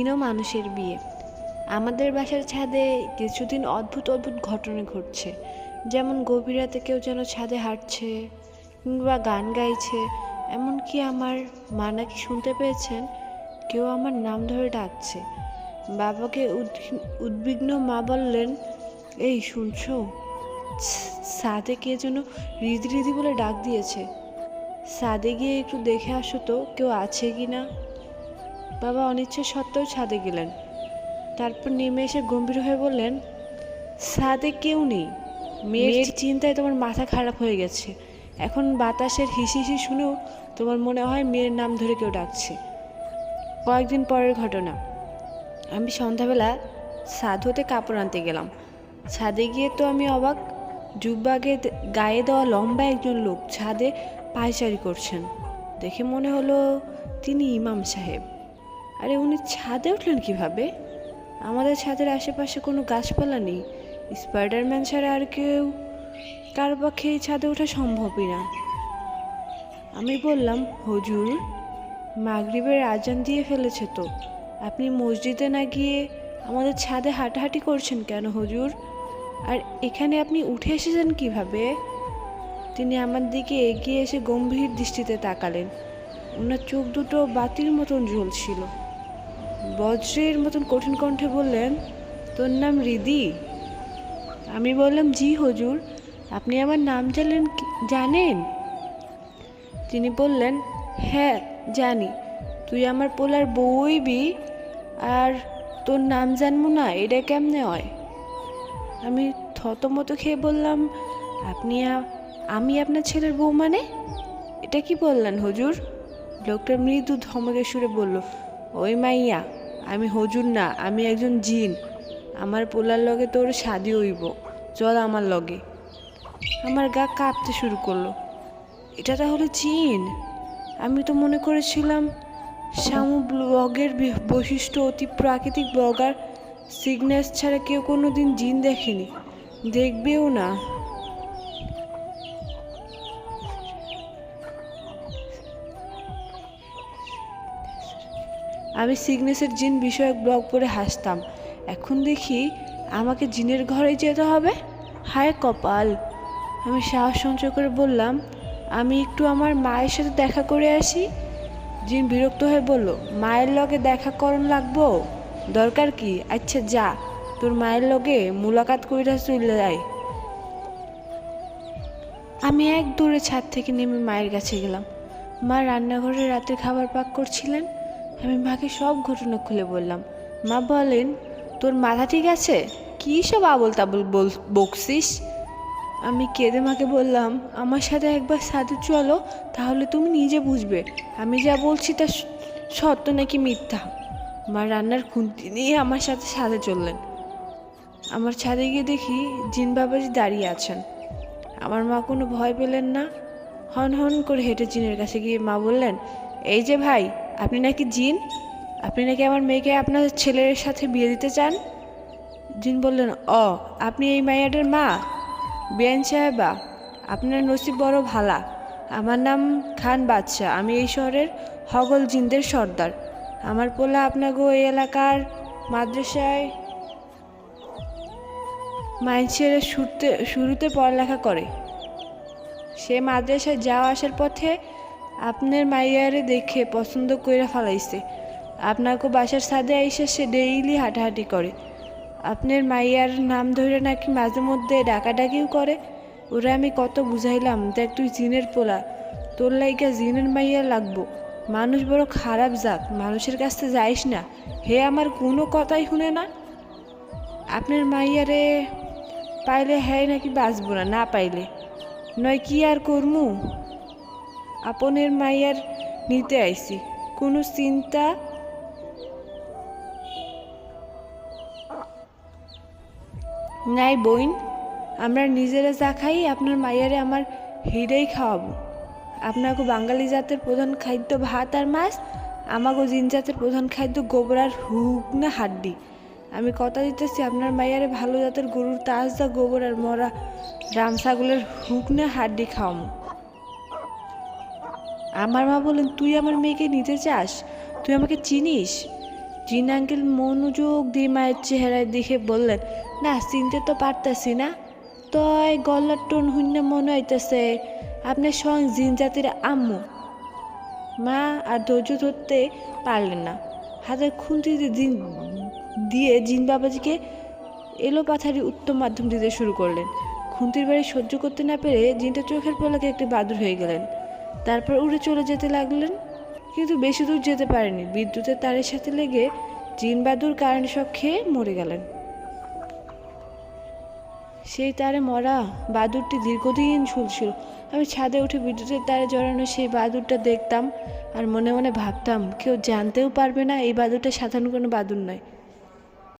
দিনও মানুষের বিয়ে। আমাদের বাসার ছাদে কিছুদিন অদ্ভুত অদ্ভুত ঘটনা ঘটছে। যেমন গভীর রাতে কেউ যেন ছাদে হাঁটছে কিংবা গান গাইছে। এমনকি আমার মা নাকি শুনতে পেয়েছেন, কেউ আমার নাম ধরে ডাকছে। বাবাকে উদ্বিগ্ন মা বললেন, এই শুনছো? ছাদে কে যেন রিদি রিদি বলে ডাক দিয়েছে। সাদে গিয়ে একটু দেখে আসো তো, কেউ আছে কি না বাবা অনিচ্ছা সত্ত্বেও ছাদে গেলেন। তারপর নেমে এসে গম্ভীর হয়ে বললেন ছাদে কেউ নেই। মেয়ের চিন্তায় তোমার মাথা খারাপ হয়ে গেছে। এখন বাতাসের হিসি হিসি শুনেও তোমার মনে হয় মেয়ের নাম ধরে কেউ ডাকছে। কয়েকদিন পরের ঘটনা। আমি সন্ধ্যাবেলা ছাদ হতে কাপড় আনতে গেলাম। ছাদে গিয়ে তো আমি অবাক জুব্বাগে গায়ে দেওয়া লম্বা একজন লোক ছাদে পায়চারি করছেন। দেখে মনে হলো তিনি ইমাম সাহেব। আরে উনি ছাদে উঠলেন কীভাবে? আমাদের ছাদের আশেপাশে কোনো গাছপালা নেই। স্পাইডারম্যান ছাড়া আর কেউ কার পক্ষে এই ছাদে ওঠা সম্ভবই না। আমি বললাম, হজুর, মাগরিবের আজান দিয়ে ফেলেছে তো। আপনি মসজিদে না গিয়ে আমাদের ছাদে হাঁটাহাঁটি করছেন কেন, হজুর? আর এখানে আপনি উঠে এসেছেন কীভাবে? তিনি আমার দিকে এগিয়ে এসে গম্ভীর দৃষ্টিতে তাকালেন। ওনার চোখ দুটো বাতির মতন জ্বলছিল বজ্রের মতন কঠিন কণ্ঠে বললেন, তোর নাম রিদি আমি বললাম, জি হজুর, আপনি আমার নাম জানলেন কি- জানেন? তিনি বললেন হ্যাঁ জানি। তুই আমার পোলার বইবি আর তোর নাম জানব না, এটা কেমনে হয়? আমি থতমত খেয়ে বললাম, আপনি আমি আপনার ছেলের বউ মানে? এটা কি বললেন হজুর? লোকটা মৃদু ধমকে সুরে বলল ওই মাইয়া, আমি হজুর না, আমি একজন জিন। আমার পোলার লগে তোর শাদি হইব। চল আমার লগে। আমার গা কাঁপতে শুরু করল। এটা তাহলে জিন? আমি তো মনে করেছিলাম শামু ব্লগের বৈশিষ্ট্য অতি প্রাকৃতিক ব্লগার সিগনেস ছাড়া কেউ কোনো দিন জিন দেখেনি। দেখবেও না। আমি সিগনেসের জিন বিষয়ক ব্লগ পড়ে হাসতাম। এখন দেখি আমাকে জিনের ঘরে যেতে হবে? হায় কপাল। আমি সাহস সঞ্চয় করে বললাম, আমি একটু আমার মায়ের সাথে দেখা করে আসি? জিন বিরক্ত হয়ে বলল, মায়ের লগে দেখা করন লাগবো? দরকার কি? আচ্ছা যা। তোর মায়ের লগে মুলাকাত কইরা চলে যায় আমি এক দূরে ছাদ থেকে নেমে মায়ের কাছে গেলাম। মা রান্নাঘরে রাতের খাবার পাক করছিলেন। আমি মাকে সব ঘটনা খুলে বললাম। মা বলেন, তোর মাথা ঠিক আছে? কী সব আবল তাবল বল, বকছিস? আমি কেঁদে মাকে বললাম, আমার সাথে একবার সাথে চলো, তাহলে তুমি নিজে বুঝবে। আমি যা বলছি তা সত্য নাকি মিথ্যা? মা রান্নার খুন্তি নিয়ে আমার সাথে সাথে চললেন। আমার ছাদে গিয়ে দেখি জিন বাবাজি দাঁড়িয়ে আছেন। আমার মা কোনো ভয় পেলেন না। হন হন করে হেঁটে জিনের কাছে গিয়ে মা বললেন, এই যে ভাই আপনি নাকি জিন? আপনি নাকি আমার মেয়েকে আপনার ছেলের সাথে বিয়ে দিতে চান? জিন বললেন, অ, আপনি এই মাইয়াটার মা। বেন সাহেবা, আপনার নসিব বড় ভালা। আমার নাম খান বাদশাহ, আমি এই শহরের হগল জিনদের সর্দার। আমার পোলা আপনাকে এই এলাকার মাদ্রাসায় মাইনসের শুরুতে শুরুতে পড়ালেখা করে। সে মাদ্রাসায় যাওয়া আসার পথে আপনার মাইয়ারে দেখে পছন্দ কইরা ফেলাইছে। আপনাকে বাসার ছাদে আইসে সে ডেইলি হাঁটাহাঁটি করে। আপনার মাইয়ার নাম ধরে নাকি মাঝে মধ্যে ডাকাডাকিও করে। ওরা আমি কত বুঝাইলাম, দেখ তুই জিনের পোলা। তোর লাইগা জিনের মাইয়া লাগবো। মানুষ বড় খারাপ যাক মানুষের কাছ যাইস না। হে আমার কোনো কথাই শুনে না। আপনার মাইয়ারে পাইলে হ্যাঁ নাকি বাঁচবো না না পাইলে। নয় কি আর করমু? আপনের মাইয়ার নিতে আইছি। কোনো চিন্তা? নাই বইন আমরা নিজেরা যা খাই, আপনার মাইয়ারে আমার হিরেই খাওয়াবো। আপনাকে বাঙালি জাতের প্রধান খাদ্য ভাত আর মাছ আমাগো জিন জাতের প্রধান খাদ্য গোবর আর হুক না হাড্ডি। আমি কথা দিতেছি, আপনার মাইয়ারে ভালো জাতের গরুর তাজা গোবর আর মরা রাম ছাগলের হাড্ডি খাওয়ামো আমার মা বলেন তুই আমার মেয়েকে নিতে চাস? তুই আমাকে চিনিস? জিন আঙ্কেল মনোযোগ দিয়ে মায়ের চেহারায় দেখে বললেন, না, চিনতে তো পারতাছি না। তয় গলার টোন শূন্য মনে হইতেছে, আপনার স্বয়ং জিন জাতির আম্মু। মা আর ধৈর্য ধরতে পারলেন না। হাতের খুন্তি দিয়ে জিন বাবাজিকে এলো পাথারি উত্তম মাধ্যম দিতে শুরু করলেন। খুন্তির বাড়ি সহ্য করতে না পেরে জিনটা চোখের পলকে একটি বাদুর হয়ে গেলেন। তারপর উড়ে চলে যেতে লাগলেন। কিন্তু বেশি দূর যেতে পারেনি। বিদ্যুতের তারের সাথে লেগে জিন বাদুর কারেন্ট শক খেয়ে মরে গেলেন। সেই তারে মরা বাদুরটি দীর্ঘদিন ঝুলছিল। আমি ছাদে উঠে বিদ্যুতের তারে জড়ানো সেই বাদুরটা দেখতাম আর মনে মনে ভাবতাম, কেউ জানতেও পারবে না এই বাদুরটা সাধারণ কোনো বাদুর নয়।